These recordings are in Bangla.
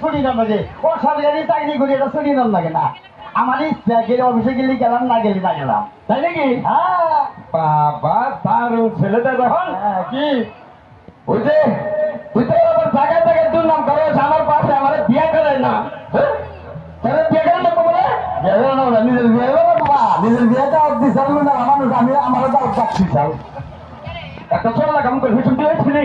ছুটি নেন লাগে ও সরকারি চাকরি করি এটা ছুটি নেন লাগে না। আমার ইচ্ছা গেলে অফিসে গেলে গেলাম না গেলে না গেলাম। তাই নাকি? হ্যাঁ। বাবা তার ছেলেটা যখন হ্যাঁ, কি? ওই যে তুই তো আবার জায়গায় জায়গায় দুর্নাম করে আমার পাশে আমার বিয়ে করে না? তাহলে বিয়ে করে না বলে গেলে না ওরা, নিজের বিয়ে বাবা নিজের বিয়েটা অব্দি চালু না মানুষ আমি আমার দাও একটা চল না কাম করে ভীষণ দিয়ে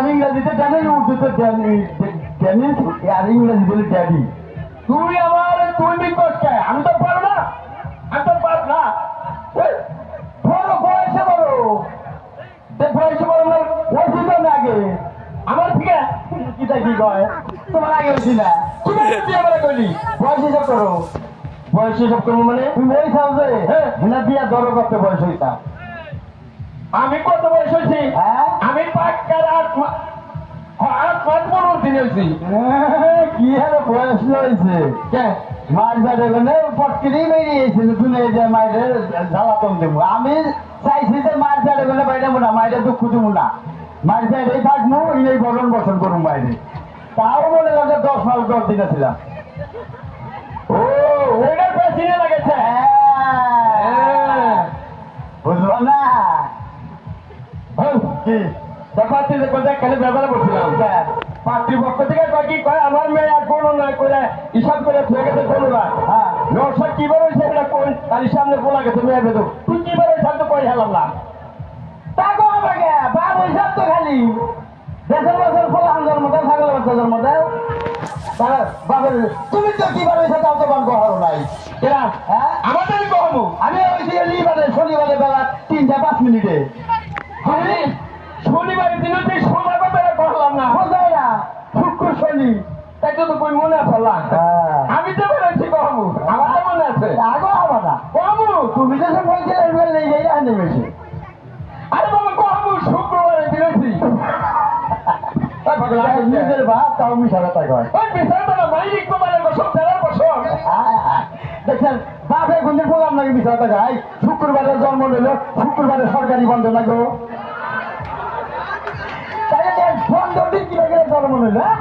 ইংরেজিতে জানি, উর্দুতে জানি জেনিস আর ইংরেজি বলে ড্যাডি তুই আমার বি করছে আমি তো পারব না। আমি তো পারব না। বড় বয়সে বড়। বয়সে বড় তো না আগে। আমার থেকে? কিটা কি কয়? তোমার আগে হয়েছি না। তুমি আমার কইলি? বয়স হিসাব করো। বয়স সব করব মানে? তুমি বই যে। হ্যাঁ। দিয়া ধরো করতে বয়স হইতাম। আমি কত বয়স হয়েছি? হ্যাঁ? আমি পাক্কার আট হ্যাঁ, আট মাস পনেরো দিন হয়েছি কি হারে বয়স হয়েছে? কে? মার বেড়ে পটকিরি বেরিয়েছিল তুমি যে মায়ের জ্বালাতন দেবো। আমি চাইছি যে মার বেড়ে বাইরে না মায়ের দুঃখ দেবো না। মার থাকব এই বরণ বসন করুন বাইরে। তাও মনে লাগে দশ মাস দশ দিনে ছিলাম ও ওইটার পেছনে লাগেছে। হ্যাঁ। বুঝলো না? হ্যাঁ, কি? যে কোথায় খেলে ব্যাপারে বলছিলাম। হ্যাঁ। পাতৃপক্ষ থেকে কয় কি কয়? আমার মেয়ে আর কোনো না করে হিসাব করে থুয়ে গেছে কোনো না হ্যাঁ। নরসাদ কি বার হয়েছে এটা কোন? তার সামনে বলা গেছে মেয়ে বেদু তুই কি বার হয়েছে তো কই হেলাম না। তাকো আমাকে? বাপ হিসাব তো খালি। দেশের বছর ফল হাজার মতো ছাগল বাচ্চাদের মধ্যে। বাপের তুমি তো কি বার হয়েছে তাও তো বান কহারো নাই। হ্যাঁ? আমাদের কহমু আমি হয়েছি শনিবারে বেলা তিনটা পাঁচ মিনিটে আমি শনিবারের দিনে তুই সোমবার কথা করলাম না বোঝায় না শুক্র শনি তাই তো পড়লাম আমি তো বেরোচ্ছি কহমু আমার তো মনে আছে। আগো আমার না। কহমু তুমি তো সব যাই আর নেমেছে আরে বাবা কহমু শুক্রবারে নিজের তাও কয় ওই বছর দেখছেন বাপে মিশা কথা শুক্রবারে জন্ম নিল শুক্রবারে সরকারি বন্ধ তাহলে বন্ধ দিন জন্ম নিল হ্যাঁ?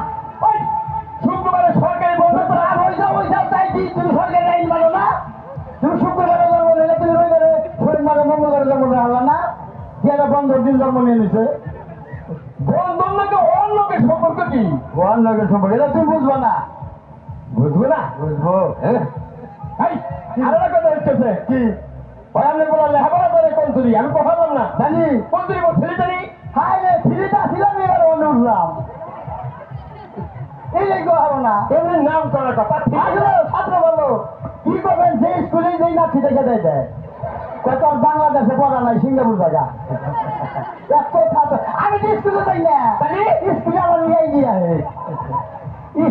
তুমি সরকারি আইন মানো না। তুমি শুক্রবারে জন্ম নিলে তুমি রবিবারে সোমবারে মঙ্গলবারে জন্ম নিলে আল্লাহ না। যেটা বন্ধ দিন জন্ম নিয়ে নিছে। বন্ধন নাকি অন্য লোকের সম্পর্ক কি? কোন লোকের সম্পর্কে এটা তুমি বুঝব না। বুঝব না? বুঝব। হ্যাঁ। এই, আরও কথা হচ্ছে কি? ওই আপনি বলা লেখাপড়া করে কোন তুলি আমি পড়ালাম না। জানি। কোন তুলি ছেলে জানি হাই রে ফিরিটা ছিলাম এবার অন্য উঠলাম। নাম করার কথা। ছাত্র বলো। কি করবেন? যে স্কুলে যেই নাচি দেখে দেয় দেয়। কত বাংলাদেশে পড়া নাই সিঙ্গাপুর জায়গা। ছাত্র আমি তো স্কুলে যাই না। স্কুলে আমার নিয়ে গিয়ে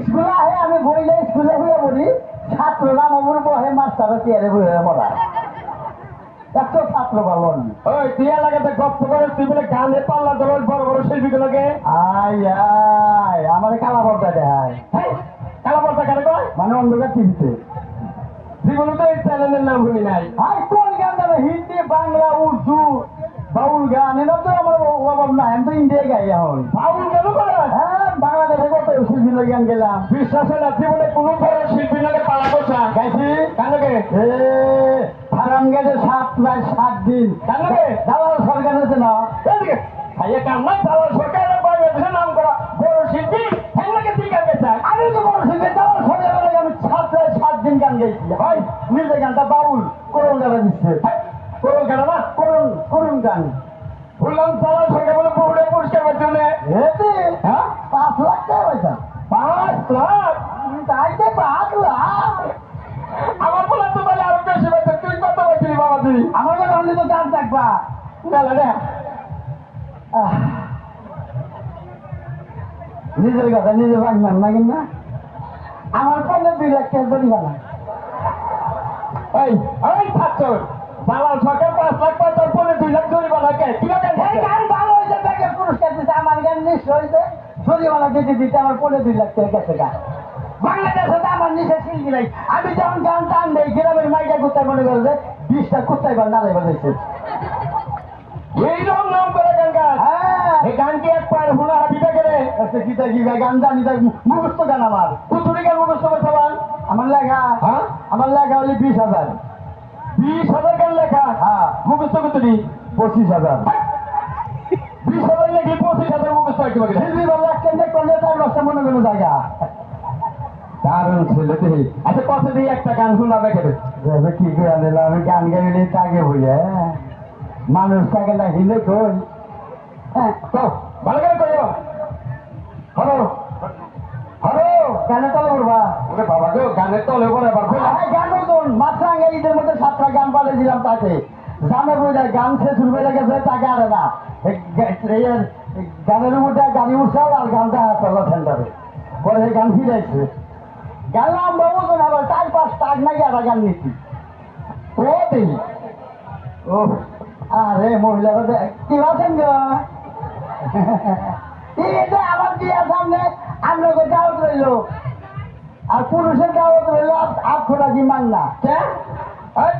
স্কুলে আহে আমি বইলে স্কুলে হয়ে পড়ি। ছাত্ররা আমার বহে মাস্টার চেয়ারে বয়ে পড়া। এত ছাত্র আমি ওই তুই এলাকাতে গপ্প করে তুই বলে গানে পাল্লা দলের বড় বড় শিল্পীগুলোকে। আয় আয় আমার কালা পর্দা দেখায় হেই, কালা পর্দা কারে কয় মানে অন্ধকার টিভিতে। জীবনে তো এই চ্যানেলের নাম শুনি নাই। হাই কোন গান হিন্দি বাংলা উর্দু বাউল গান এটা তো আমার অভাব নাই আমি তো ইন্ডিয়া গাই এখন। বাউল করে হ্যাঁ। বাংলাদেশে কত শিল্পী গান গেলাম। বিশ্বাস না জীবনে কোনো বড় শিল্পী নাকি পালা করছে। গাইছি? কেনকে এ ফারাম গেছে সাত প্রায় সাত দিন। কেনকে দালাল সরকার হচ্ছে না। খাইয়ে কাম নাই তাহলে ভাই নিজে গানটা বাউল করুন গান দিচ্ছে। করো কেন না করুন করুন গান। বললাম তারা সরকার বলে করার জন্য এতে? হ্যাঁ? পাঁচ লাখ টাকা পয়সা। পাঁচ লাখ? তাইতে পাঁচ লাখ? আমার বলে তো বলে আরও বেশি বেশি তুই কত বলছিলি বাবা তুই আমার কাছে অন্য তো দাম থাকবা গেল রে। নিজের কথা নিজে ভাঙবেন না কিনা আমার পনেরো দুই লাখ টাকা জরিমানা এই এই ছাত্র দালাল সরকার পাঁচ লাখ পাঁচ তার পরে দুই লাখ জরিমানা কে কি ব্যাপার এই গান ভালো হয়েছে তাকে পুরস্কার দিতে আমার গান নিশ্চয় হয়েছে। জরিমানা দিতে দিতে আমার পনেরো দুই লাখ টাকা গেছে গান বাংলাদেশে তো আমার নিচে শিল্পী নাই আমি যখন গান টান দেই গ্রামের মাইকা কুত্তায় মনে করে যে বিশটা কুত্তায় বার নাড়াই বাজাইছে এই রকম নাম করে গান গান হ্যাঁ। এই গান কি এক পায়ের হুনা হাবিটা আচ্ছা কি তাই কি ভাই গান জানি তাই মুখস্থ গান আমার। কুতুরি গান মুখস্থ করতে পারেন আমার লেখা? হ্যাঁ? আমার লেখা হলে বিশ হাজার। বিশ হাজার কেন লেখা? হ্যাঁ। মুখস্থ কুতুরি পঁচিশ হাজার। বিশ হাজার লেখি পঁচিশ হাজার মুখস্থ একটু বাকি শিল্পী বললে কেন্দ্রে করলে তার দশটা মনে কোনো জায়গা দারুণ ছেলে দেহি আচ্ছা কত দিয়ে একটা গান দেখে কি করে আমি গান গাইলে তাকে বই হ্যাঁ? মানুষ তাকে না হিলে কই? হ্যাঁ তো ভালো করে হ্যালো কেন তলে ওরে বাবা গো গানের তলে পরে আবার কইলা হ্যাঁ গান নতুন মাত্রাঙ্গা ঈদের মধ্যে সাতটা গান পাঠিয়ে দিলাম তাকে জানে বুঝে গান শেষ শুরু গেছে তাকে আরে না। গানের মধ্যে গাড়ি উৎসব আর গানটা চলো সেন্টারে। পরে গান ফিরেছে গান নাম বাবু তো আবার চার পাঁচ টাক নাকি একটা গান নিচ্ছি। ও দেহি ও আরে মহিলারা কি আছেন গো? আমার আর পুরুষের দাওয়াত রইল আট কি? মাংনা এই